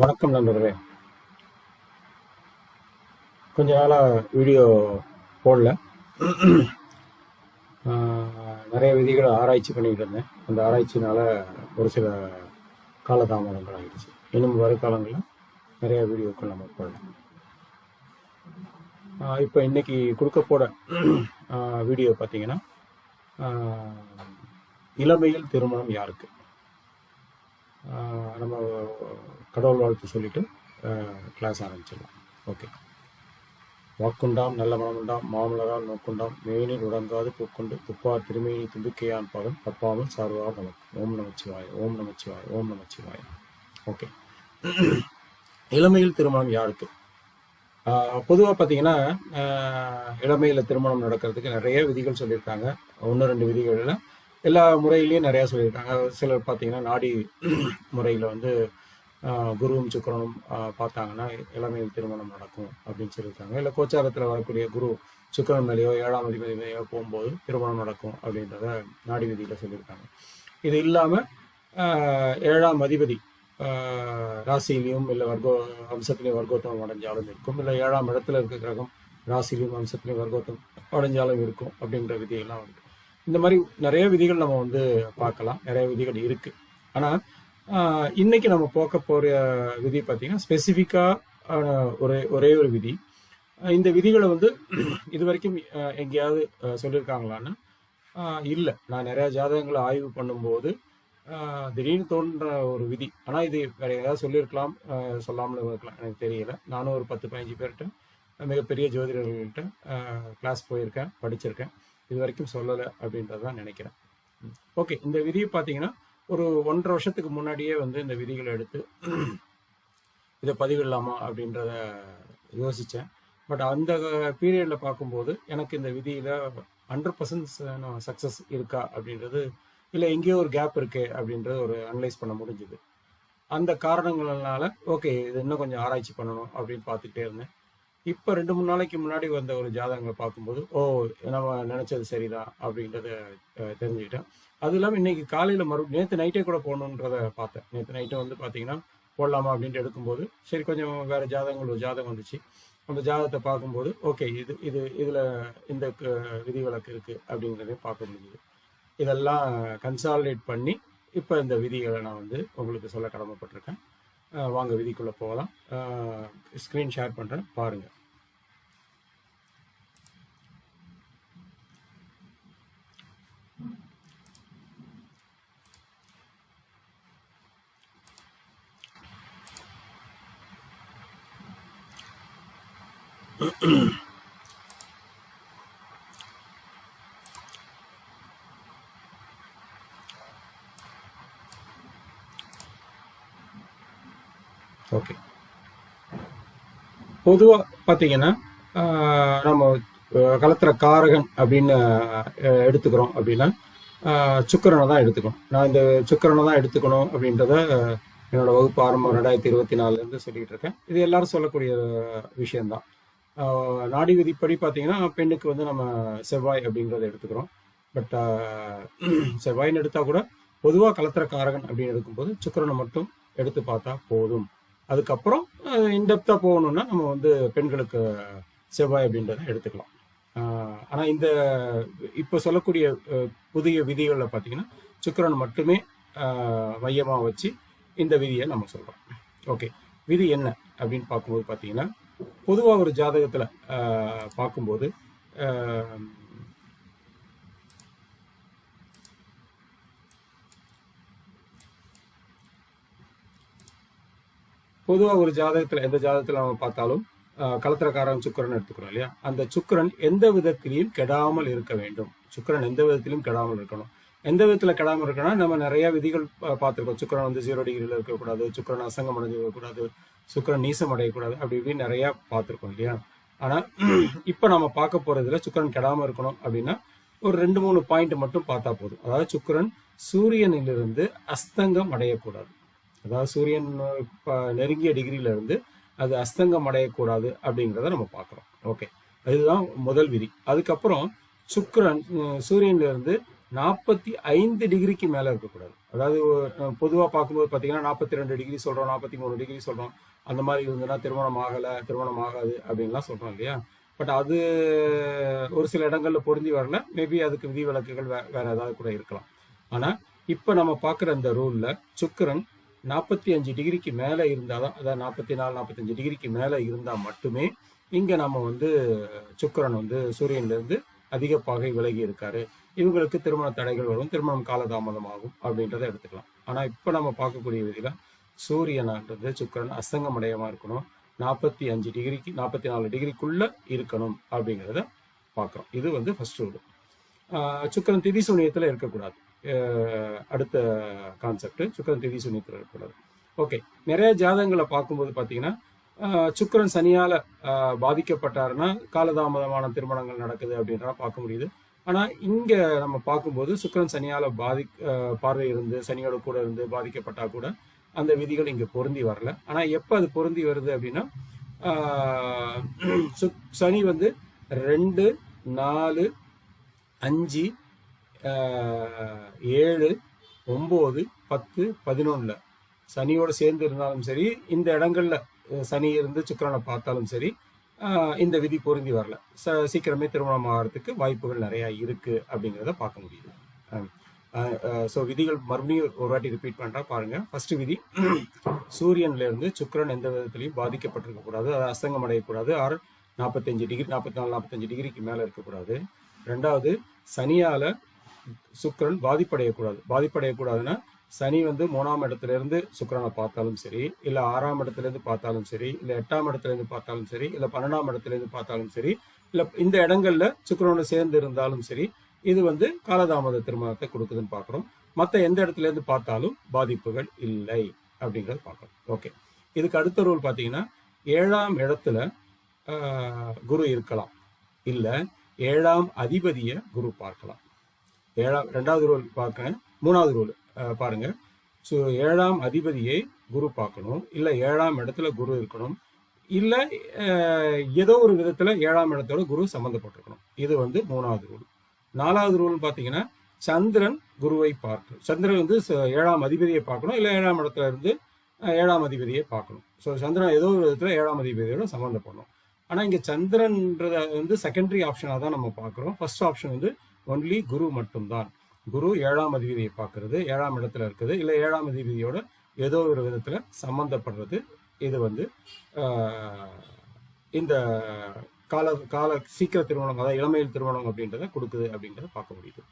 வணக்கம் நண்பர்களே. கொஞ்ச நாளாக வீடியோ போடல. நிறைய விதிகளை ஆராய்ச்சி பண்ணிக்கிட்டு இருந்தேன். அந்த ஆராய்ச்சினால ஒரு சில காலதாமதங்கள் ஆகிடுச்சு இன்னும் வருங்காலங்களில் நிறைய வீடியோக்கள் நம்ம போடலாம். இப்போ இன்னைக்கு கொடுக்க போட வீடியோ பார்த்தீங்கன்னா இளமையில் திருமணம் யாருக்கு? நம்ம கடவுள் வாழ்த்து சொல்லிட்டு கிளாஸ் ஆரம்பிச்சிடலாம். ஓகே வாக்குண்டாம் நல்ல மனமுண்டாம் மாமலரால் நோக்குண்டாம் மேனில் உடங்காது பூக்கொண்டு துப்பார் திருமேனி தும்பிக்கையான் பதம் தப்பாமல் சார்வார் நமக்கு. ஓம் நமச்சிவாய ஓம் நமச்சிவாய ஓம் நமச்சிவாய. ஓகே இளமையில் திருமணம் யாருக்கு? பொதுவாக பார்த்தீங்கன்னா இளமையில் திருமணம் நடக்கிறதுக்கு நிறைய விதிகள் சொல்லியிருக்காங்க. ஒன்று ரெண்டு விதிகளில் எல்லா முறையிலையும் நிறையா சொல்லியிருக்காங்க. சிலர் பார்த்தீங்கன்னா நாடி முறையில் வந்து குருவும் சுக்கரனும் பார்த்தாங்கன்னா இளமையில் திருமணம் நடக்கும் அப்படின்னு சொல்லியிருக்காங்க. இல்லை கோச்சாரத்தில் வரக்கூடிய குரு சுக்கரன் மேலேயோ ஏழாம் அதிபதி மேலேயோ போகும்போது திருமணம் நடக்கும் அப்படின்றத நாடி விதியில் சொல்லியிருக்காங்க. இது இல்லாமல் ஏழாம் அதிபதி ஆஹ் ராசியிலையும் இல்லை வர்க்கோ வம்சத்திலையும் வர்க்கோத்தம் அடைஞ்சாலும் இருக்கும். இல்லை ஏழாம் இடத்துல இருக்க கிரகம் ராசிலையும் வம்சத்திலையும் வர்க்கோத்தம் அடைஞ்சாலும் இருக்கும் அப்படின்ற விதியெல்லாம் உண்டு இந்த மாதிரி நிறைய விதிகள் நம்ம வந்து பார்க்கலாம். நிறைய விதிகள் இருக்கு. ஆனா இன்னைக்கு நம்ம போக்க போற விதி பார்த்தீங்கன்னா ஸ்பெசிஃபிக்கா ஒரே ஒரே ஒரு விதி. இந்த விதிகளை வந்து இது வரைக்கும் எங்கேயாவது சொல்லியிருக்காங்களான்னு இல்லை. நான் நிறைய ஜாதகங்களை ஆய்வு பண்ணும்போது திடீர்னு தோன்ற ஒரு விதி. ஆனால் இது வேற ஏதாவது சொல்லியிருக்கலாம் சொல்லாமல் சொல்லாமலும் இருக்கலாம். எனக்கு தெரியல. நானும் ஒரு பத்து பதினஞ்சு பேர்கிட்ட மிகப்பெரிய ஜோதிடர்கள்கிட்ட கிளாஸ் போயிருக்கேன் படிச்சிருக்கேன். இது வரைக்கும் சொல்லலை அப்படின்றத நினைக்கிறேன். ஓகே இந்த விதியை பார்த்தீங்கன்னா ஒரு ஒன்றரை வருஷத்துக்கு முன்னாடியே வந்து இந்த விதிகளை எடுத்து இதை பதிவிடலாமா அப்படின்றத யோசித்தேன் பட் அந்த பீரியடில் பார்க்கும்போது எனக்கு இந்த விதியில் ஹண்ட்ரட் பர்சன்ட் சக்ஸஸ் இருக்கா அப்படின்றது இல்லை எங்கேயோ ஒரு கேப் இருக்கு அப்படின்றது ஒரு அனலைஸ் பண்ண முடிஞ்சுது. அந்த காரணங்களால ஓகே இது இன்னும் கொஞ்சம் ஆராய்ச்சி பண்ணணும் அப்படின்னு பார்த்துக்கிட்டே இருந்தேன். இப்போ ரெண்டு மூணு நாளைக்கு முன்னாடி வந்த ஒரு ஜாதகங்களை பார்க்கும்போது ஓ நம்ம நினைச்சது சரிதான் அப்படின்றத தெரிஞ்சுக்கிட்டேன். அது இல்லாமல் இன்னைக்கு காலையில் மறு நேற்று நைட்டே கூட போகணுன்றத பார்த்தேன். நேற்று நைட்டே வந்து பார்த்தீங்கன்னா போடலாமா அப்படின்ட்டு எடுக்கும்போது சரி கொஞ்சம் வேற ஜாதகங்கள் ஒரு ஜாதகம் வந்துச்சு. அந்த ஜாதகத்தை பார்க்கும்போது ஓகே இது இது இதில் இந்த க- விதிவிலக்கு இருக்கு அப்படிங்கிறதையும் பார்க்க முடியுது இதெல்லாம் கன்சாலிடேட் பண்ணி இப்போ இந்த விதிகளை நான் வந்து உங்களுக்கு சொல்ல கடமைப்பட்டிருக்கேன். வாங்க விதிக்குள்ளே போகலாம். ஸ்க்ரீன் ஷேர் பண்ணுறேன் பாருங்கள் ஓகே பொதுவாக பார்த்தீங்கன்னா நம்ம கலத்துற காரகன் அப்படின்னு எடுத்துக்கிறோம் அப்படின்னா சுக்கரனை சுக்கிரனை தான் எடுத்துக்கணும். நான் இந்த சுக்கிரனை தான் எடுத்துக்கணும் அப்படின்றத என்னோட வகுப்பு ஆரம்பம் ரெண்டாயிரத்தி இருபத்தி நாலுலேருந்து சொல்லிட்டு இருக்கேன். இது எல்லாரும் சொல்லக்கூடிய விஷயம்தான். நாடி விதிப்படி பார்த்தீங்கன்னா பெண்ணுக்கு வந்து நம்ம செவ்வாய் அப்படிங்கிறத எடுத்துக்கிறோம். பட் செவ்வாயின்னு எடுத்தா கூட பொதுவாக கலத்திர காரகன் அப்படின்னு எடுக்கும்போது சுக்கிரனை மட்டும் எடுத்து பார்த்தா போதும். அதுக்கப்புறம் இன்டெப்தா போகணும்னா நம்ம வந்து பெண்களுக்கு செவ்வாய் அப்படின்றத எடுத்துக்கலாம். ஆனால் இந்த இப்போ சொல்லக்கூடிய புதிய விதிகளில் பார்த்தீங்கன்னா சுக்கிரன் மட்டுமே மையமாக வச்சு இந்த விதியை நம்ம சொல்கிறோம் ஓகே விதி என்ன? அப்படின்னு பார்க்கும்போது பார்த்தீங்கன்னா பொதுவா ஒரு ஜாதகத்துல பார்க்கும்போது பொதுவாக பொதுவா ஒரு ஜாதகத்துல எந்த ஜாதகத்துல நம்ம பார்த்தாலும் கலத்திரக்காரன் சுக்கிரன் எடுத்துக்கிறோம் இல்லையா? அந்த சுக்கிரன் எந்த விதத்திலையும் கெடாமல் இருக்க வேண்டும். சுக்கிரன் எந்த விதத்திலும் கெடாமல் இருக்கணும். எந்த விதத்துல கெடாமல் இருக்கணும்னா நம்ம நிறைய விதிகள் பார்த்துருக்கோம். சுக்கரன் வந்து ஜீரோ டிகிரியில் இருக்கக்கூடாது சுக்கிரன் அசங்கம் அடைஞ்சு சுக்கரன் சுக்கிரன் நீசம் அடையக்கூடாது அப்படி இப்படின்னு நிறைய பார்த்துருக்கோம் இல்லையா? ஆனால் இப்போ நம்ம பார்க்க போறதுல சுக்கிரன் கெடாமல் இருக்கணும் அப்படின்னா ஒரு ரெண்டு மூணு பாயிண்ட் மட்டும் பார்த்தா போதும். அதாவது சுக்கரன் சூரியனிலிருந்து அஸ்தங்கம் அடையக்கூடாது. அதாவது சூரியன் நெருங்கிய டிகிரியில இருந்து அது அஸ்தங்கம் அடையக்கூடாது அப்படிங்கிறத நம்ம பார்க்குறோம். ஓகே அதுதான் முதல் விதி. அதுக்கப்புறம் சுக்கரன் சூரியன்லேருந்து சூரியன்ல இருந்து நாற்பத்தி ஐந்து டிகிரிக்கு மேல இருக்கக்கூடாது. அதாவது பொதுவா பார்க்கும்போது பாத்தீங்கன்னா நாற்பத்தி ரெண்டு டிகிரி சொல்றோம் நாற்பத்தி மூணு டிகிரி சொல்றோம். அந்த மாதிரி இருந்ததுன்னா திருமணம் ஆகல திருமணம் ஆகாது அப்படின்லாம் சொல்றோம் இல்லையா? பட் அது ஒரு சில இடங்கள்ல பொருந்தி வரல. மேபி அதுக்கு விதிவிலக்குகள் வே- வேற ஏதாவது கூட இருக்கலாம். ஆனா இப்ப நம்ம பார்க்குற இந்த ரூல்ல சுக்கிரன் நாற்பத்தி அஞ்சு டிகிரிக்கு மேல இருந்தாதான் அதாவது நாற்பத்தி நாலு நாற்பத்தஞ்சு டிகிரிக்கு மேல இருந்தா மட்டுமே இங்க நம்ம வந்து சுக்கிரன் வந்து சூரியன்ல இருந்து அதிக பகை விலகி இருக்காரு. இவங்களுக்கு திருமண தடைகள் வரும். திருமணம் காலதாமதமாகும் அப்படின்றத எடுத்துக்கலாம். ஆனா இப்ப நம்ம பார்க்கக்கூடிய விதியில் சூரியனான்றது சுக்கிரன் அஸ்தங்கம் அடையமா இருக்கணும். நாற்பத்தி அஞ்சு டிகிரிக்கு நாற்பத்தி நாலு டிகிரிக்குள்ள இருக்கணும் அப்படிங்கிறத பார்க்குறோம். இது வந்து ஃபர்ஸ்ட் ரூல் சுக்கிரன் திதி சூனியத்தில் இருக்கக்கூடாது. அடுத்த கான்செப்ட் சுக்கிரன் திதி சூனியத்தில் இருக்கக்கூடாது. ஓகே நிறைய ஜாதகங்களை பார்க்கும்போது பார்த்தீங்கன்னா சுக்கரன் சுக்கிரன் சனியால பாதிக்கப்பட்டாருன்னா காலதாமதமான திருமணங்கள் நடக்குது அப்படின்றத பார்க்க முடியுது. ஆனால் இங்கே நம்ம பார்க்கும்போது சுக்கரன் சனியால் பாதி பார்வை இருந்து சனியோட கூட இருந்து பாதிக்கப்பட்டால் கூட அந்த விதிகள் இங்கே பொருந்தி வரல. ஆனால் எப்போ அது பொருந்தி வருது அப்படின்னா சுக்- சனி வந்து ரெண்டு நாலு அஞ்சு ஏழு ஒம்பது பத்து பதினொன்னில். சனியோடு சேர்ந்து இருந்தாலும் சரி இந்த இடங்கள்ல சனி இருந்து சுக்கரனை பார்த்தாலும் சரி இந்த விதி பொருந்தி வரல. ச- சீக்கிரமே திருமணம் ஆகிறதுக்கு வாய்ப்புகள் நிறையா இருக்குது அப்படிங்கிறத பார்க்க முடியுது. ஸோ விதிகள் மறுபடியும் ஒரு வாட்டி ரிப்பீட் பண்ணுறா பாருங்க. ஃபர்ஸ்ட் விதி சூரியன்லேருந்து சுக்கரன் சுக்கிரன் எந்த விதத்துலையும் பாதிக்கப்பட்டிருக்க கூடாது. அது அசங்கம் அடையக்கூடாது. ஆர் நாற்பத்தஞ்சு டிகிரி நாற்பத்தி நாலு நாற்பத்தஞ்சு டிகிரிக்கு மேலே இருக்கக்கூடாது ரெண்டாவது சனியால் சுக்கிரன் பாதிப்படையக்கூடாது. பாதிப்படையக்கூடாதுன்னா சனி வந்து மூணாம் இடத்துல இருந்து சுக்கிரனை பார்த்தாலும் சரி இல்ல ஆறாம் இடத்துல இருந்து பார்த்தாலும் சரி இல்ல எட்டாம் இடத்துல இருந்து பார்த்தாலும் சரி இல்ல பன்னெண்டாம் இடத்துல இருந்து பார்த்தாலும் சரி இல்ல இந்த இடங்கள்ல சுக்கரனோட சேர்ந்து இருந்தாலும் சரி இது வந்து காலதாமத திருமணத்தை கொடுக்குதுன்னு பார்க்குறோம். மற்ற எந்த இடத்துல இருந்து பார்த்தாலும் பாதிப்புகள் இல்லை அப்படிங்கறத பார்க்குறோம். ஓகே. இதுக்கு அடுத்த ரூல் பார்த்தீங்கன்னா ஏழாம் இடத்துல குரு இருக்கலாம். இல்ல ஏழாம் அதிபதியை குரு பார்க்கலாம். ஏழாம் ரெண்டாவது ரூல் பார்க்க மூணாவது ரூல். பாருங்க. ஸோ ஏழாம் அதிபதியை குரு பார்க்கணும். இல்லை ஏழாம் இடத்துல குரு இருக்கணும். இல்லை ஏதோ ஒரு விதத்துல ஏழாம் இடத்தோட குரு சம்மந்தப்பட்டிருக்கணும் இது வந்து மூணாவது ரூல் நாலாவது ரூல்னு பார்த்தீங்கன்னா சந்திரன் குருவை பார்க்கணும். சந்திரன் வந்து ச- ஏழாம் அதிபதியை பார்க்கணும். இல்லை ஏழாம் இடத்துல இருந்து ஏழாம் அதிபதியை பார்க்கணும். ஸோ சந்திரன் ஏதோ ஒரு விதத்துல ஏழாம் அதிபதியோட சம்மந்தப்படணும் ஆனால் இங்கே சந்திரன்றத வந்து செகண்டரி ஆப்ஷனாக தான் நம்ம பார்க்குறோம். ஃபர்ஸ்ட் ஆப்ஷன் வந்து ஒன்லி குரு மட்டும்தான். குரு ஏழாம் அதிபதியை பார்க்கறது ஏழாம் இடத்துல இருக்குது. இல்லை ஏழாம் அதிபதியோட ஏதோ ஒரு விதத்துல சம்பந்தப்படுறது. இது வந்து இந்த கால கால சீக்கிர திருமணம் அதாவது இளமையில் திருமணம் அப்படின்றத கொடுக்குது அப்படின்றத பார்க்க முடியுது.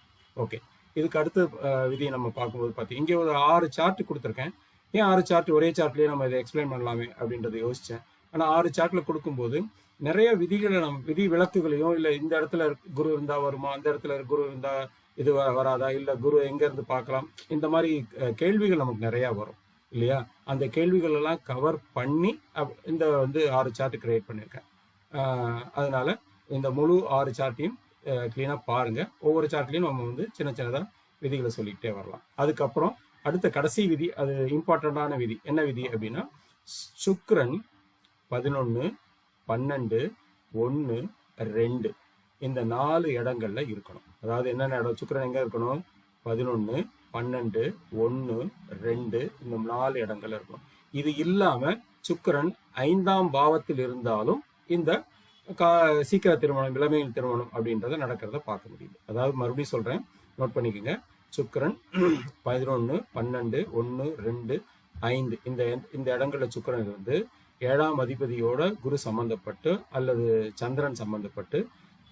ஓகே. இதுக்கு அடுத்த விதியை நம்ம பார்க்கும்போது பார்த்து இங்கே ஒரு ஆறு சார்ட் கொடுத்துருக்கேன். ஏன் ஆறு சார்ட் ஒரே சார்ட்லேயே நம்ம இதை எக்ஸ்பிளைன் பண்ணலாமே அப்படின்றத யோசிச்சேன். ஆனால் ஆறு சார்ட்டில் கொடுக்கும்போது நிறைய விதிகளை நம்ம விதி விளக்குகளையும் இல்ல இந்த இடத்துல குரு இருந்தா வருமா அந்த இடத்துல குரு இருந்தா இது வ- வராதா இல்ல குரு எங்க இருந்து பார்க்கலாம் இந்த மாதிரி கேள்விகள் நமக்கு நிறைய வரும் இல்லையா? அந்த கேள்விகள் எல்லாம் கவர் பண்ணி அப்- இந்த வந்து ஆறு சார்ட் கிரியேட் பண்ணியிருக்கேன் அதனால இந்த முழு ஆறு சார்ட்டையும் கிளீனா பாருங்க. ஒவ்வொரு சார்ட்லயும் நம்ம வந்து சின்ன சின்னதா விதிகளை சொல்லிக்கிட்டே வரலாம். அதுக்கப்புறம் அடுத்த கடைசி விதி அது இம்பார்ட்டண்டான விதி. என்ன விதி அப்படின்னா சுக்ரன் பதினொன்னு பன்னெண்டு ஒன்று ரெண்டு. இந்த நாலு இடங்கள்ல இருக்கணும். அதாவது என்னென்ன இடம்? சுக்கரன் எங்க இருக்கணும்? பதினொன்னு பன்னெண்டு ஒன்று ரெண்டு. இந்த நாலு இடங்கள்ல இருக்கணும். இது இல்லாம சுக்கிரன் ஐந்தாம் பாவத்தில் இருந்தாலும் இந்த கா- சீக்கிர திருமணம் இளமையில் திருமணம் அப்படின்றத நடக்கிறத பார்க்க முடியுது. அதாவது மறுபடியும் சொல்றேன். நோட் பண்ணிக்கோங்க. சுக்கரன் பதினொன்னு பன்னெண்டு ஒன்று ரெண்டு ஐந்து. இந்த இந்த இடங்கள்ல சுக்கிரன் இருந்து ஏழாம் அதிபதியோட குரு சம்பந்தப்பட்டு அல்லது சந்திரன் சம்பந்தப்பட்டு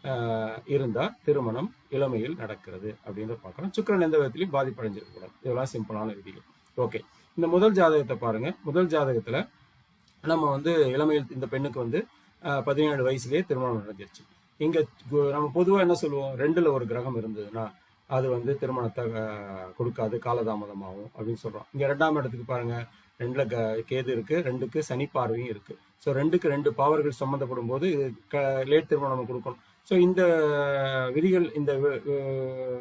இருந்தால் இருந்தா திருமணம் இளமையில் நடக்கிறது அப்படின்னு பார்க்கலாம் சுக்கிரன் எந்த விதத்திலையும் பாதிப்படைஞ்சிருக்க கூடாது இதெல்லாம் சிம்பிளான விதிகள். ஓகே. இந்த முதல் ஜாதகத்தை பாருங்க. முதல் ஜாதகத்துல நம்ம வந்து இளமையில் இந்த பெண்ணுக்கு வந்து பதினேழு வயசுலேயே திருமணம் நடந்துருச்சு. இங்க நம்ம பொதுவா என்ன சொல்லுவோம்? ரெண்டுல ஒரு கிரகம் இருந்ததுன்னா அது வந்து திருமணத்தை கொடுக்காது. காலதாமதமாகும் அப்படின்னு சொல்றோம். இங்க ரெண்டாம் இடத்துக்கு பாருங்க. ரெண்டுல க- கேது இருக்கு ரெண்டுக்கு சனி பார்வையும் இருக்கு. ஸோ ரெண்டுக்கு ரெண்டு பாவர்கள் சம்மந்தப்படும் போது இது லேட் திருமணம் கொடுக்கணும். ஸோ இந்த விதிகள் இந்த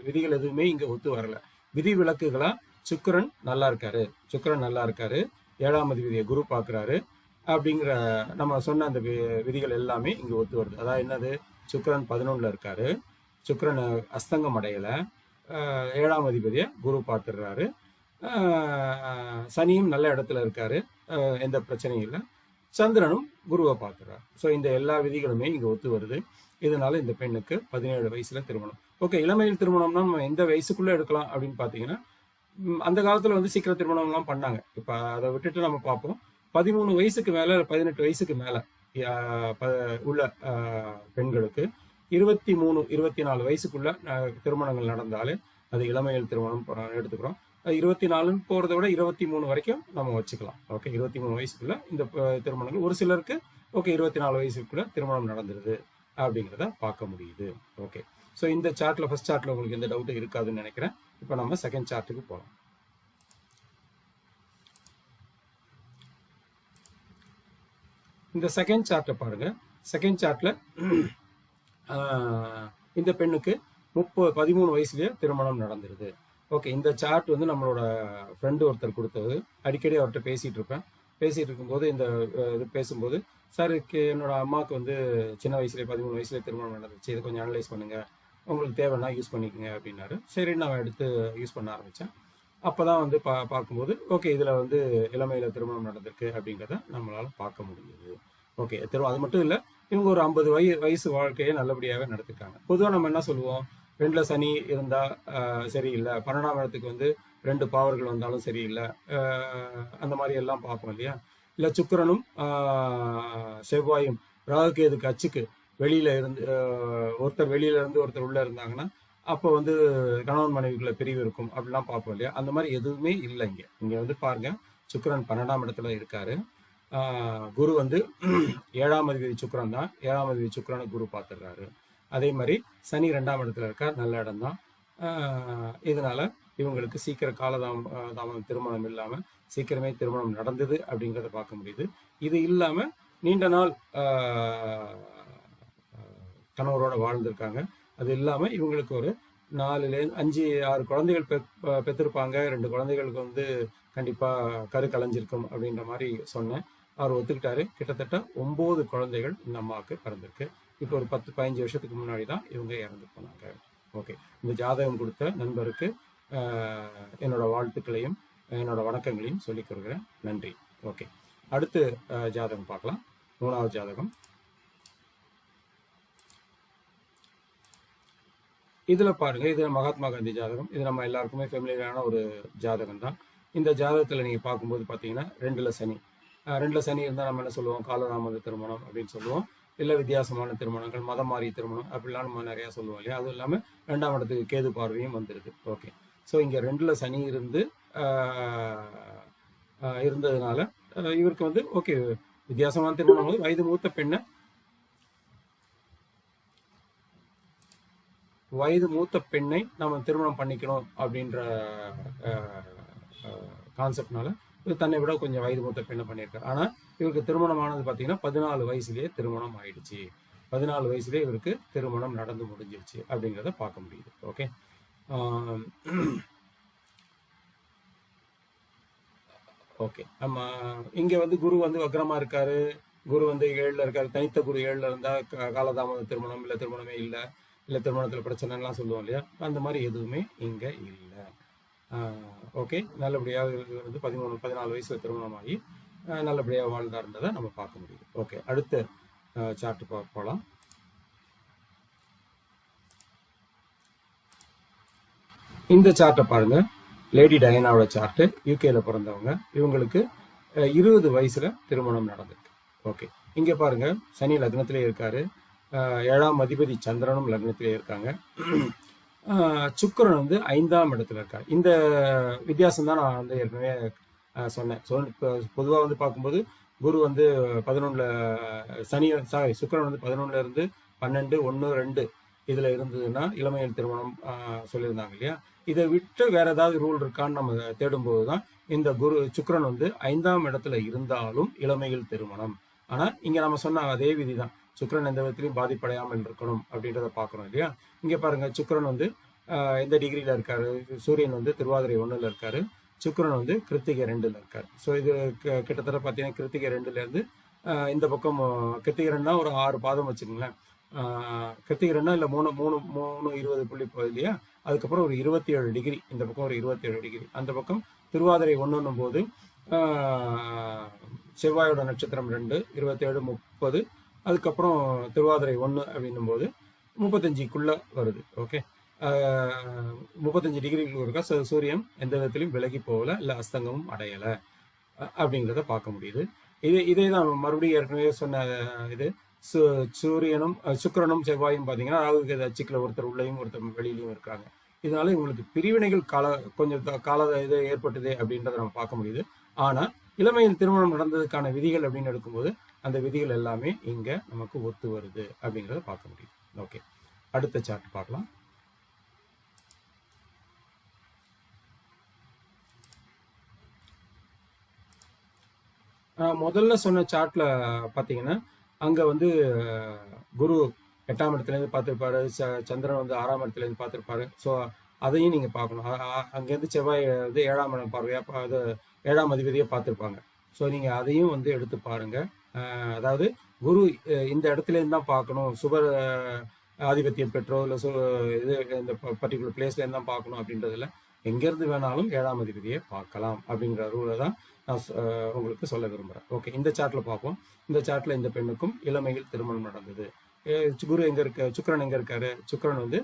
விதிகள் எதுவுமே இங்கே ஒத்து வரல. விதி விளக்குகளாக சுக்கிரன் நல்லா இருக்காரு. சுக்கிரன் நல்லா இருக்காரு. ஏழாம் விதியை குரு பார்க்குறாரு. அப்படிங்கிற நம்ம சொன்ன அந்த வி- விதிகள் எல்லாமே இங்கே ஒத்து வருது. அதாவது என்னது? சுக்கரன் பதினொன்றில் இருக்காரு. சுக்கரன் அஸ்தங்கம் அடையலை. ஏழாம் அதிபதியை குரு பார்த்துடுறாரு. சனியும் நல்ல இடத்துல இருக்காரு. எந்த பிரச்சனையும் இல்லை. சந்திரனும் குருவை பார்க்குறார் ஸோ இந்த எல்லா விதிகளுமே இங்கே ஒத்து வருது. இதனால இந்த பெண்ணுக்கு பதினேழு வயசுல திருமணம். ஓகே இளமையில் திருமணம்னா நம்ம எந்த வயசுக்குள்ள எடுக்கலாம் அப்படின்னு பார்த்தீங்கன்னா அந்த காலத்துல வந்து சீக்கிர திருமணம்லாம் பண்ணாங்க. இப்போ அதை விட்டுட்டு நம்ம பார்ப்போம். பதிமூணு வயசுக்கு மேல பதினெட்டு வயசுக்கு மேல ப- உள்ள பெண்களுக்கு இருபத்தி மூணு இருபத்தி நாலு வயசுக்குள்ள திருமணங்கள் நடந்தாலே அது இளமையில் திருமணம் எடுத்துக்கிறோம். இருபத்தி நாலுன்னு போகிறத விட இருபத்தி மூணு வரைக்கும் நம்ம வச்சுக்கலாம். ஓகே இருபத்தி மூணு வயசுக்குள்ள இந்த திருமணங்கள். ஒரு சிலருக்கு ஓகே இருபத்தி நாலு வயசுக்குள்ள திருமணம் நடந்துருது அப்படிங்கிறத பார்க்க முடியுது. ஓகே ஸோ இந்த சார்ட்ல ஃபர்ஸ்ட் சார்ட்ல உங்களுக்கு எந்த டவுட்டும் இருக்காதுன்னு நினைக்கிறேன். இப்போ நம்ம செகண்ட் சார்ட்டுக்கு போகலாம் இந்த செகண்ட் சார்ட்டை பாருங்க. செகண்ட் சார்ட்ல இந்த பெண்ணுக்கு முப்பது பதிமூணு வயசுலேயே திருமணம் நடந்துருது. ஓகே இந்த சார்ட் வந்து நம்மளோட ஃப்ரெண்டு ஒருத்தர் கொடுத்தது. அடிக்கடி அவர்கிட்ட பேசிட்டு இருப்பேன். பேசிட்டு இருக்கும்போது இந்த இது பேசும்போது சார் என்னோட அம்மாவுக்கு வந்து சின்ன வயசுலேயே பதிமூணு வயசுலேயே திருமணம் நடந்துச்சு. இதை கொஞ்சம் அனலைஸ் பண்ணுங்க. உங்களுக்கு தேவைன்னா யூஸ் பண்ணிக்கோங்க அப்படின்னாரு. சரி நான் எடுத்து யூஸ் பண்ண ஆரம்பித்தேன் அப்போ தான் வந்து பா பார்க்கும்போது ஓகே இதில் வந்து இளமையில் திருமணம் நடந்திருக்கு அப்படிங்கிறத நம்மளால் பார்க்க முடியுது. ஓகே திரும்ப அது மட்டும் இல்லை இவங்க ஒரு ஐம்பது வய வயசு வாழ்க்கையை நல்லபடியாகவே நடத்திருக்காங்க. பொதுவாக நம்ம என்ன சொல்லுவோம்? ரெண்டில் சனி இருந்தால் சரியில்லை. பன்னெண்டாம் இடத்துக்கு வந்து ரெண்டு பாவர்கள் வந்தாலும் சரியில்லை. அந்த மாதிரி எல்லாம் பார்ப்போம் இல்லையா? இல்லை சுக்கரனும் செவ்வாயும் ராகுகேதுக்கு அச்சுக்கு வெளியில இருந்து ஒருத்தர் வெளியில இருந்து ஒருத்தர் உள்ள இருந்தாங்கன்னா அப்போ வந்து கணவன் மனைவிக்குள்ள பிரிவு இருக்கும். அப்படிலாம் பார்ப்போம் இல்லையா? அந்த மாதிரி எதுவுமே இல்லை இங்க. இங்க வந்து பாருங்க சுக்கரன் பன்னெண்டாம் இடத்துல இருக்காரு. குரு வந்து ஏழாம் அதிபதி சுக்கிரன் தான். ஏழாம் அதிபதி சுக்கரனை குரு பார்த்துடுறாரு. அதே மாதிரி சனி ரெண்டாம் இடத்துல இருக்கார் நல்ல இடம் தான் இதனால இவங்களுக்கு சீக்கிர காலதாம தாமதம் திருமணம் இல்லாமல் சீக்கிரமே திருமணம் நடந்தது அப்படிங்கிறத பார்க்க முடியுது. இது இல்லாம நீண்ட நாள் கணவரோட வாழ்ந்திருக்காங்க. அது இல்லாம இவங்களுக்கு ஒரு நாலுலேருந்து அஞ்சு ஆறு குழந்தைகள் பெ பெற்றிருப்பாங்க. ரெண்டு குழந்தைகளுக்கு வந்து கண்டிப்பா கரு கலைஞ்சிருக்கும் அப்படின்ற மாதிரி சொன்னேன். அவர் ஒத்துக்கிட்டாரு. கிட்டத்தட்ட ஒன்பது குழந்தைகள் இந்த அம்மாவுக்கு பிறந்திருக்கு. இப்போ ஒரு பத்து பதினஞ்சு வருஷத்துக்கு முன்னாடி தான் இவங்க இறந்து போனாங்க. ஓகே இந்த ஜாதகம் கொடுத்த நண்பருக்கு என்னோட வாழ்த்துக்களையும் என்னோட வணக்கங்களையும் சொல்லிக் கொடுக்குறேன். நன்றி. ஓகே அடுத்து ஜாதகம் பார்க்கலாம். மூணாவது ஜாதகம். இதுல பாருங்க இது மகாத்மா காந்தி ஜாதகம். இது நம்ம எல்லாருக்குமே ஃபெமிலியரான ஒரு ஜாதகம் தான். இந்த ஜாதகத்துல நீங்க பார்க்கும்போது பாத்தீங்கன்னா ரெண்டில் சனி. ரெண்டில் சனி இருந்தா நம்ம என்ன சொல்லுவோம்? காலதாமத திருமணம் அப்படின்னு சொல்லுவோம். இல்ல வித்தியாசமான திருமணங்கள் மதம் மாறிய திருமணம் அப்படிலாம் நம்ம நிறைய சொல்லுவோம் இல்லையா? அதுவும் இல்லாம ரெண்டாம் இடத்துக்கு கேது பார்வையும் வந்துடுது ஓகே ஸோ இங்க ரெண்டுல சனி இருந்து ஆஹ் இருந்ததுனால இவருக்கு வந்து ஓகே வித்தியாசமான திருமணம். போது வயது மூத்த பெண்ணை வயது மூத்த பெண்ணை நம்ம திருமணம் பண்ணிக்கணும் அப்படின்ற கான்செப்ட்னால தன்னை விட கொஞ்சம் வயது மூத்த பெண்ணை பண்ணியிருக்காரு. ஆனா இவருக்கு திருமணம் ஆனது பார்த்தீங்கன்னா பதினாலு வயசுலேயே திருமணம் ஆயிடுச்சு. பதினாலு வயசுலேயே இவருக்கு திருமணம் நடந்து முடிஞ்சிருச்சு அப்படிங்கிறத பார்க்க முடியுது. ஓகே ஓகே நம்ம இங்கே வந்து குரு வந்து வக்ரமாக இருக்காரு. குரு வந்து ஏழில் இருக்காரு. தனித்த குரு ஏழுல இருந்தால் க- காலதாமத திருமணம் இல்லை திருமணமே இல்லை இல்லை திருமணத்தில் பிரச்சனை எல்லாம் சொல்லுவோம் இல்லையா? அந்த மாதிரி எதுவுமே இங்கே இல்லை. ஓகே. நல்லபடியாக வந்து பதிமூணு பதினாலு வயசுல திருமணமாகி நல்லபடியாக நல்லபடியா வாழ்ந்தா இருந்ததை நம்ம பார்க்க முடியுது ஓகே. அடுத்த சார்ட் போகலாம் இந்த சார்ட்டை பாருங்க. லேடி டயனாவோட சார்ட்டு யூகேல பிறந்தவங்க. இவங்களுக்கு இருபது வயசுல திருமணம் நடந்திருக்கு. ஓகே. இங்க பாருங்க. சனி லக்னத்திலே இருக்காரு. ஏழாம் அதிபதி சந்திரனும் லக்னத்திலே இருக்காங்க. சுக்கரன் வந்து ஐந்தாம் இடத்துல இருக்கார். இந்த வித்தியாசம் தான் நான் வந்து ஏற்கனவே சொன்னேன். ஸோ பொதுவாக வந்து பார்க்கும்போது குரு வந்து பதினொன்றுல சனி சாரி சுக்கரன் வந்து பதினொன்றுல இருந்து பன்னெண்டு ஒன்று ரெண்டு இதுல இருந்ததுன்னா இளமையல் திருமணம் சொல்லியிருந்தாங்க இல்லையா? இதை விட்டு வேற ஏதாவது ரூல் இருக்கான்னு நம்ம தேடும்போது தான் இந்த குரு சுக்கரன் வந்து ஐந்தாம் இடத்துல இருந்தாலும் இளமையில் திருமணம். ஆனா இங்க நம்ம சொன்ன அதே விதி தான் சுக்கரன் எந்த விதத்திலையும் பாதிப்படையாமல் இருக்கணும் அப்படின்றத பார்க்குறோம் இல்லையா? இங்கே பாருங்க சுக்கரன் வந்து எந்த டிகிரியில் இருக்காரு? சூரியன் வந்து திருவாதிரை ஒன்றில் இருக்காரு. சுக்கரன் வந்து கிருத்திகை ரெண்டில் இருக்காரு. ஸோ இது க- கிட்டத்தட்ட பார்த்தீங்கன்னா கிருத்திகை ரெண்டுலேருந்து இந்த பக்கம் கிருத்திகை ரெண்டுனா ஒரு ஆறு பாதம் வச்சுக்கோங்களேன். கிருத்திகை ரெண்டா இல்லை மூணு மூணு மூணு இருபது புள்ளி போகுது இல்லையா? அதுக்கப்புறம் ஒரு இருபத்தி ஏழு டிகிரி இந்த பக்கம் ஒரு இருபத்தி ஏழு டிகிரி அந்த பக்கம் திருவாதிரை ஒன்றுன்னும் போது செவ்வாயோட நட்சத்திரம் ரெண்டு இருபத்தேழு முப்பது அதுக்கப்புறம் திருவாதிரை ஒன்று அப்படின்னும் போது முப்பத்தஞ்சுக்குள்ள வருது ஓகே முப்பத்தஞ்சு டிகிரிக்குள்ள இருக்கா சூரியன் எந்த விதத்திலையும் விலகி போகல இல்லை அஸ்தங்கமும் அடையலை அப்படிங்கிறத பார்க்க முடியுது. இதே இதே தான் மறுபடியும் ஏற்கனவே சொன்ன இது சு- சூரியனும் சுக்கரனும் சுக்கிரனும் செவ்வாயும் பார்த்தீங்கன்னா ராகுக்கு அச்சுக்கில் ஒருத்தர் உள்ளேயும் ஒருத்தர் வெளியிலையும் இருக்காங்க. இதனால இவங்களுக்கு பிரிவினைகள் கால கொஞ்சம் த- கால இது ஏற்பட்டது அப்படின்றத நம்ம பார்க்க முடியுது. ஆனால் இளமையில் திருமணம் நடந்ததுக்கான விதிகள் அப்படின்னு எடுக்கும்போது அந்த விதிகள் எல்லாமே இங்கே நமக்கு ஒத்து வருது அப்படிங்கிறத பார்க்க முடியுது ஓகே அடுத்த சார்ட் பார்க்கலாம். முதல்ல சொன்ன சார்ட்ல பார்த்தீங்கன்னா அங்கே வந்து குரு எட்டாம் இடத்துலேருந்து பார்த்துருப்பாரு ச- சந்திரன் வந்து ஆறாம் இடத்துலேருந்து பார்த்துருப்பாரு. ஸோ அதையும் நீங்கள் பார்க்கணும். அங்கேருந்து செவ்வாய் வந்து ஏழாம் இடம் பார்வையாக அது ஏழாம் அதிபதியை பார்த்துருப்பாங்க. ஸோ நீங்கள் அதையும் வந்து எடுத்து பாருங்கள் அதாவது குரு இந்த இடத்துல இருந்து தான் பார்க்கணும். சுப ஆதிபத்தியம் பெற்றோ இல்லை சு இது இந்த பர்டிகுலர் பிளேஸ்ல இருந்து தான் பார்க்கணும் அப்படின்றதுல எங்கேருந்து வேணாலும் ஏழாம் அதிபதியை பார்க்கலாம் அப்படிங்கிற ரூலை தான் நான் உங்களுக்கு சொல்ல விரும்புகிறேன் ஓகே இந்த சார்ட்ல பார்ப்போம். இந்த சார்ட்ல இந்த பெண்ணுக்கும் இளமையில் திருமணம் நடந்தது. குரு எங்க இருக்க சுக்கரன் எங்க இருக்காரு? சுக்கிரன் வந்து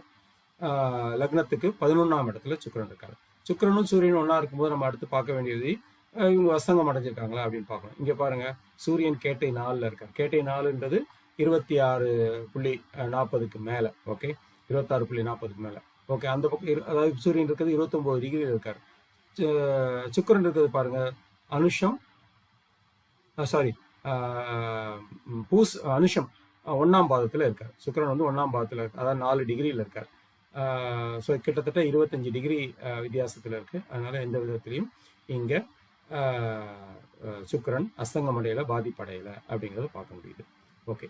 ஆஹ், லக்னத்துக்கு பதினொன்றாம் இடத்துல சுக்கிரன் இருக்காரு. சுக்கரனும் சூரியனும் ஒன்றா இருக்கும்போது நம்ம அடுத்து பார்க்க வேண்டியது இவங்க வசங்கம் அடைஞ்சிருக்காங்களா அப்படின்னு பார்க்கணும். இங்க பாருங்க சூரியன் கேட்டை நாலுல இருக்கார். கேட்டை நாலுன்றது இருபத்தி ஆறு புள்ளி நாற்பதுக்கு மேல ஓகே இருபத்தாறு புள்ளி நாற்பதுக்கு மேல ஓகே அந்த பக்கம் இரு- அதாவது சூரியன் இருக்கிறது இருபத்தொன்பது டிகிரியில் இருக்கார். சு- இருக்கிறது பாருங்க அனுஷம் சாரி பூஸ் அனுஷம் அஹ், பாதத்தில் இருக்கார். சுக்கரன் வந்து ஒன்றாம் பாதத்தில் இருக்கார் அதாவது நாலு டிகிரியில் இருக்கார். ஸோ கிட்டத்தட்ட இருபத்தஞ்சு டிகிரி வித்தியாசத்தில் இருக்கு. அதனால எந்த விதத்திலையும் இங்கே சுக்கிரன் அஸ்தங்கமடையில பாதிப்படையில பாதிப்படையல அப்படிங்கிறத பார்க்க முடியுது. ஓகே.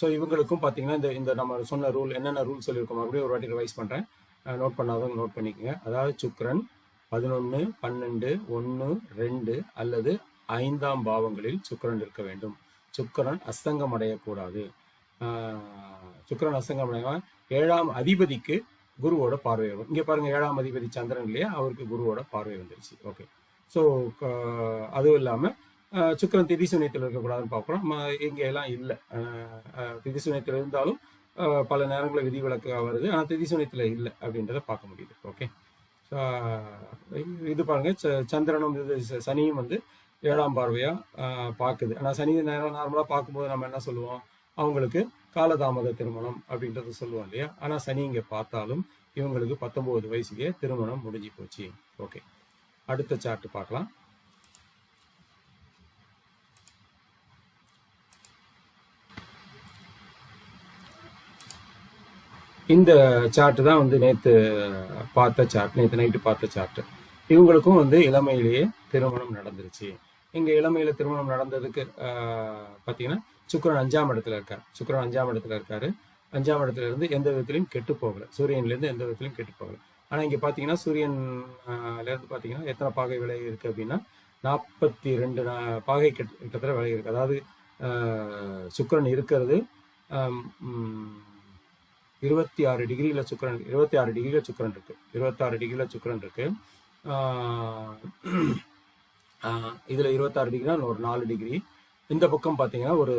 ஸோ இவங்களுக்கும் பார்த்தீங்கன்னா இந்த இந்த நம்ம சொன்ன ரூல் என்னென்ன ரூல் சொல்லியிருக்கோம் மறுபடியும் ஒரு வாட்டி ரிவைஸ் பண்ணுறேன் நோட் பண்ணாதவங்க நோட் பண்ணிக்கோங்க. அதாவது சுக்கரன் பதினொன்று பன்னெண்டு ஒன்று ரெண்டு அல்லது ஐந்தாம் பாவங்களில் சுக்கரன் இருக்க வேண்டும். சுக்கிரன் அஸ்தங்கம் அடையக்கூடாது சுக்கரன் சுக்கிரன் அஸ்தங்கம் அடைய ஏழாம் அதிபதிக்கு குருவோட பார்வை வரும் இங்கே பாருங்க ஏழாம் அதிபதி சந்திரன் இல்லையா? அவருக்கு குருவோட பார்வை வந்துருச்சு. ஓகே ஸோ அதுவும் இல்லாமல் சுக்கிரன் திதி சுனியத்தில் இருக்கக்கூடாதுன்னு பார்க்குறோம். இங்கே எல்லாம் இல்லை. திதி சூன்யத்தில் இருந்தாலும் பல நேரங்களில் விதிவிலக்கு வருது. ஆனால் திதி சூன்யத்தில் இல்லை அப்படின்றத பார்க்க முடியுது. ஓகே ஸோ இது பாருங்க ச- சந்திரனும் இது ச- சனியும் வந்து ஏழாம் பார்வையாக பார்க்குது. ஆனால் சனி நேரம் நார்மலாக பார்க்கும்போது நம்ம என்ன சொல்லுவோம்? அவங்களுக்கு காலதாமத திருமணம் அப்படின்றத சொல்லுவோம் இல்லையா? ஆனா சனி இங்க பார்த்தாலும் இவங்களுக்கு பத்தொன்பது வயசுலயே திருமணம் முடிஞ்சு போச்சு. ஓகே. அடுத்த சார்ட் பார்க்கலாம். இந்த சார்ட் தான் வந்து நேத்து பார்த்த சார்ட் நேத்து நைட்டு பார்த்த சார்ட் இவங்களுக்கும் வந்து இளமையிலேயே திருமணம் நடந்துருச்சு. இங்க இளமையில திருமணம் நடந்ததுக்கு ஆஹ், பாத்தீங்கன்னா சுக்கரன் அஞ்சாம் இடத்துல இருக்கார். சுக்கரன் அஞ்சாம் இடத்துல இருக்காரு. அஞ்சாம் இடத்துல இருந்து எந்த விதத்திலையும் கெட்டு போகல. சூரியன்ல இருந்து எந்த விதத்திலையும் கெட்டு போகல. ஆனா இங்க பாத்தீங்கன்னா சூரியன்லேருந்து பார்த்தீங்கன்னா இருந்து பாத்தீங்கன்னா எத்தனை பாகை விலை இருக்கு அப்படின்னா நாற்பத்தி ரெண்டு பாகை கிட்ட- கிட்டத்தட்ட விலை இருக்கு. அதாவது சுக்கரன் சுக்கிரன் இருக்கிறது இருபத்தி ஆறு டிகிரியில சுக்கிரன் இருபத்தி ஆறு டிகிரியில சுக்கிரன் இருக்கு. இருபத்தாறு டிகிரியில சுக்கிரன் இருக்கு. இதில் இதுல இருபத்தாறு டிகிரினா ஒரு நாலு டிகிரி. இந்த பக்கம் பார்த்தீங்கன்னா ஒரு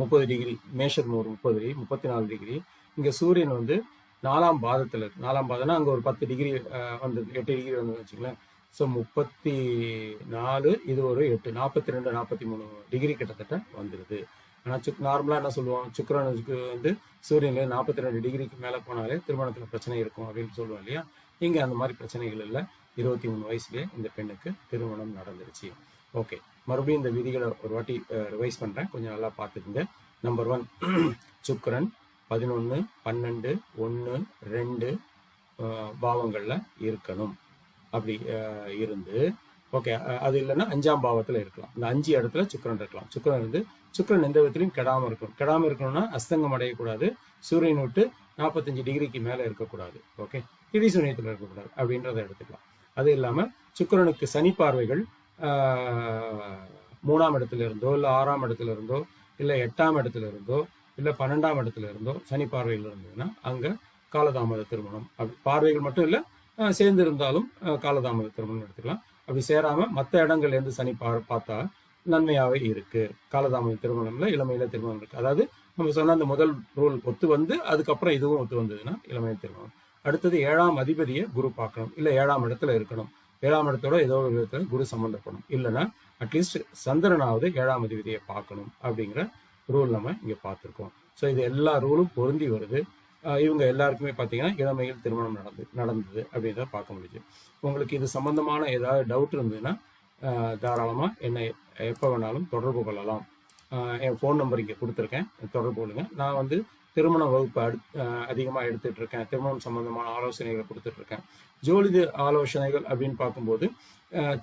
முப்பது டிகிரி மேஷம் ஒரு முப்பது டிகிரி முப்பத்தி நாலு டிகிரி. இங்கே சூரியன் வந்து நாலாம் பாதத்தில் இருக்கு. நாலாம் பாதம்னா அங்கே ஒரு பத்து டிகிரி வந்தது. எட்டு டிகிரி வந்து வச்சுங்களேன் ஸோ முப்பத்தி நாலு இது ஒரு எட்டு. நாற்பத்தி ரெண்டு நாற்பத்தி மூணு டிகிரி கிட்டத்தட்ட வந்துடுது ஆனால் சுக் நார்மலாக என்ன சொல்லுவோம் சுக்கரனுக்கு வந்து சூரியன்ல நாற்பத்தி ரெண்டு டிகிரிக்கு மேலே போனாலே திருமணத்தில் பிரச்சனை இருக்கும் அப்படின்னு சொல்லுவோம் இல்லையா? இங்கே அந்த மாதிரி பிரச்சனைகள் இல்லை. இருபத்தி மூணு வயசுலேயே இந்த பெண்ணுக்கு திருமணம் நடந்துருச்சு. ஓகே மறுபடியும் இந்த விதிகளை ஒரு வாட்டி ரிவைஸ் பண்ணுறேன் கொஞ்சம் நல்லா பார்த்துக்குங்க. நம்பர் ஒன் சுக்கரன் பதினொன்று பன்னெண்டு ஒன்று ரெண்டு பாவங்களில் இருக்கணும். அப்படி இருந்து ஓகே அது இல்லைன்னா அஞ்சாம் பாவத்தில் இருக்கலாம். இந்த அஞ்சு இடத்துல சுக்கரன் இருக்கலாம். சுக்கரன் வந்து சுக்கரன் எந்த விதத்திலையும் கெடாமல் இருக்கணும். கெடாமல் இருக்கணும்னா அஸ்தங்கம் அடையக்கூடாது சூரியன் விட்டு நாற்பத்தஞ்சு டிகிரிக்கு மேலே இருக்கக்கூடாது ஓகே திடீர் சூரியத்தில் இருக்கக்கூடாது அப்படின்றத எடுத்துக்கலாம். அது இல்லாமல் சுக்கரனுக்கு சனி பார்வைகள் மூணாம் இடத்துல இருந்தோ இல்லை ஆறாம் இடத்துல இருந்தோ இல்லை எட்டாம் இடத்துல இருந்தோ இல்லை பன்னெண்டாம் இடத்துல இருந்தோ சனி பார்வையில் இருந்ததுன்னா அங்கே காலதாமத திருமணம். அப்படி பார்வைகள் மட்டும் இல்லை சேர்ந்து இருந்தாலும் காலதாமத திருமணம் எடுத்துக்கலாம். அப்படி சேராம மற்ற இடங்கள்ல இருந்து சனி பா பார்த்தா நன்மையாகவே இருக்கு. காலதாமத திருமணம்ல இளமையில திருமணம் இருக்கு. அதாவது நம்ம சொன்ன அந்த முதல் ரூல் ஒத்து வந்து அதுக்கப்புறம் இதுவும் ஒத்து வந்ததுன்னா இளமையில திருமணம். அடுத்தது ஏழாம் அதிபதியை குரு பார்க்கணும். இல்லை ஏழாம் இடத்துல இருக்கணும். ஏழாம் இடத்தோட ஏதோ ஒரு விதத்துல குரு சம்பந்தப்படும் இல்லைன்னா அட்லீஸ்ட் சந்திரனாவது ஏழாம் அதிபதியை பார்க்கணும் அப்படிங்கிற ரூல் நம்ம இங்க பார்த்துருக்கோம். ஸோ இது எல்லா ரூலும் பொருந்தி வருது. இவங்க எல்லாருக்குமே பார்த்தீங்கன்னா இளமையில் திருமணம் நடந்து நடந்தது அப்படின்றத பார்க்க முடியுது. உங்களுக்கு இது சம்பந்தமான ஏதாவது டவுட் இருந்ததுன்னா தாராளமாக தாராளமா என்னை எப்போ வேணாலும் தொடர்பு கொள்ளலாம். என் ஃபோன் நம்பர் இங்கே கொடுத்துருக்கேன். தொடர்பு கொள்ளுங்க. நான் வந்து திருமண வகுப்பு அடு அதிகமாக எடுத்துட்டு இருக்கேன் திருமணம் சம்பந்தமான ஆலோசனைகளை கொடுத்துட்டு இருக்கேன் ஜோதிட ஆலோசனைகள் அப்படின்னு பார்க்கும்போது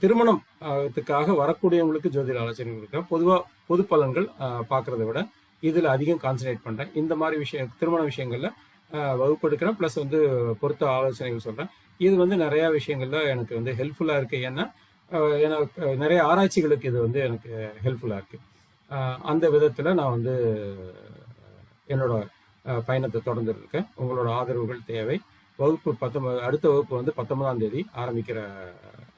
திருமணத்துக்காக திருமணம் வரக்கூடியவங்களுக்கு ஜோதிட ஆலோசனைகள் இருக்கேன் பொதுவாக பொது பலன்கள் பார்க்கறத விட இதில் அதிகம் கான்சன்ட்ரேட் பண்ணுறேன் இந்த மாதிரி விஷயம் திருமண விஷயங்களில் வகுப்பு எடுக்கிறேன் ப்ளஸ் வந்து பொருத்த ஆலோசனைகள் சொல்கிறேன் இது வந்து நிறையா விஷயங்களில் எனக்கு வந்து ஹெல்ப்ஃபுல்லாக இருக்குது ஏன்னா ஆஹ் எனக்கு நிறைய ஆராய்ச்சிகளுக்கு இது வந்து எனக்கு ஹெல்ப்ஃபுல்லாக இருக்குது அந்த விதத்தில் நான் வந்து என்னோட பயணத்தை தொடர்ந்துருக்கேன். உங்களோட ஆதரவுகள் தேவை. வகுப்பு பத்தொன்பது அடுத்த வகுப்பு வந்து பத்தொன்பதாம் தேதி ஆரம்பிக்கிற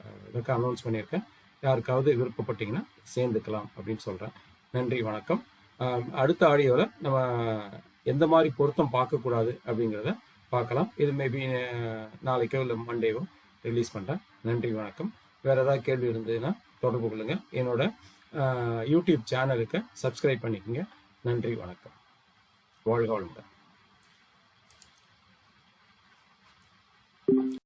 ஆஹ் இதுக்கு அனௌன்ஸ் பண்ணியிருக்கேன். யாருக்காவது விருப்பப்பட்டீங்கன்னா சேர்ந்துக்கலாம் அப்படின்னு சொல்கிறேன் நன்றி வணக்கம். அடுத்த ஆடியோவில் நம்ம எந்த மாதிரி பொருத்தம் பார்க்கக்கூடாது அப்படிங்கிறத பார்க்கலாம். இது மேபி நாளைக்கோ இல்லை மண்டேவோ ரிலீஸ் பண்ணுறேன் நன்றி வணக்கம். வேறு ஏதாவது கேள்வி இருந்ததுன்னா தொடர்பு கொள்ளுங்கள் என்னோட யூடியூப் சேனலுக்கு சப்ஸ்கிரைப் பண்ணிக்கோங்க. நன்றி வணக்கம். 월서입니다.